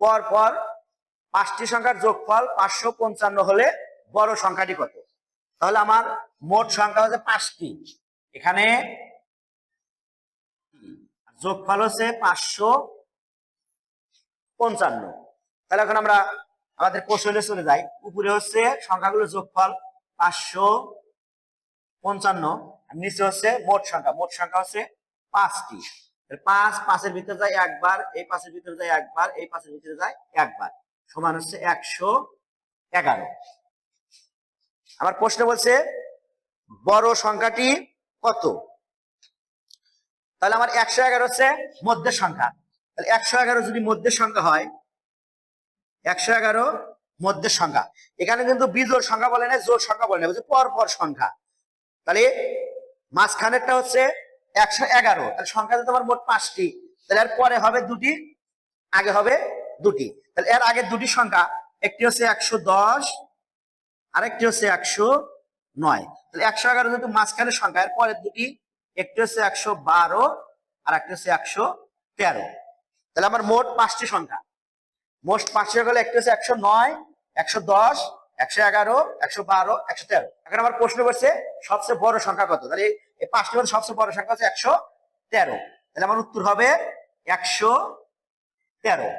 পর পর পাঁচটি সংখ্যার যোগফল পাঁচশো পঞ্চান্ন হলে বড় সংখ্যাটি কত? তাহলে আমার মোট সংখ্যা হচ্ছে পাঁচটি। এখানে যোগফল হচ্ছে পাঁচশো পঞ্চান্ন। তাহলে এখন আমরা আমাদের কৌশলে চলে যাই। উপরে হচ্ছে সংখ্যাগুলো যোগফল পাঁচশো পঞ্চান্ন নিচে হচ্ছে মোট সংখ্যা। মোট সংখ্যা হচ্ছে পাঁচটি। পাঁচ পাঁচের ভিতরে যায় একবার, এই পাঁচের ভিতরে যায় একবার, এই পাঁচের ভিতরে যায় একবার। সমান হচ্ছে একশো এগারো। আমার প্রশ্ন বলছে, বড় সংখ্যাটি কত? তাহলে আমার একশো এগারো হচ্ছে মধ্যের সংখ্যা। তাহলে একশো এগারো যদি মধ্যের সংখ্যা হয়, একশো এগারো মধ্যের সংখ্যা। এখানে কিন্তু বিজোড় সংখ্যা বলে না জোর সংখ্যা বলে না পর পর সংখ্যা। তাহলে মাঝখানেরটা হচ্ছে একশো এগারো, তাহলে সংখ্যা তোমার মোট পাঁচটি। তাহলে এর পরে হবে দুটি, আগে হবে দুটি। তাহলে এর আগে দুটি সংখ্যা, একটি হচ্ছে একশো দশ, আরেকটি হচ্ছে একশো নয়। তাহলে একশো এগারো যেহেতু মাঝখানের সংখ্যা, এর পরের দুটি, একটি হচ্ছে একশো বারো আর একটি হচ্ছে একশো তেরো। তাহলে আমার মোট পাঁচটি সংখ্যা। মোট পাঁচটি সংখ্যা একটি হচ্ছে একশো নয়, একশো দশ একশো এগারো, একশো বারো, একশো তেরো। এখন আমার প্রশ্ন করছে, সবচেয়ে বড় সংখ্যা কত? তাহলে এই- পাঁচটি মধ্যে সবচেয়ে বড় সংখ্যা হচ্ছে একশো তেরো। তাহলে আমার উত্তর হবে একশো তেরো।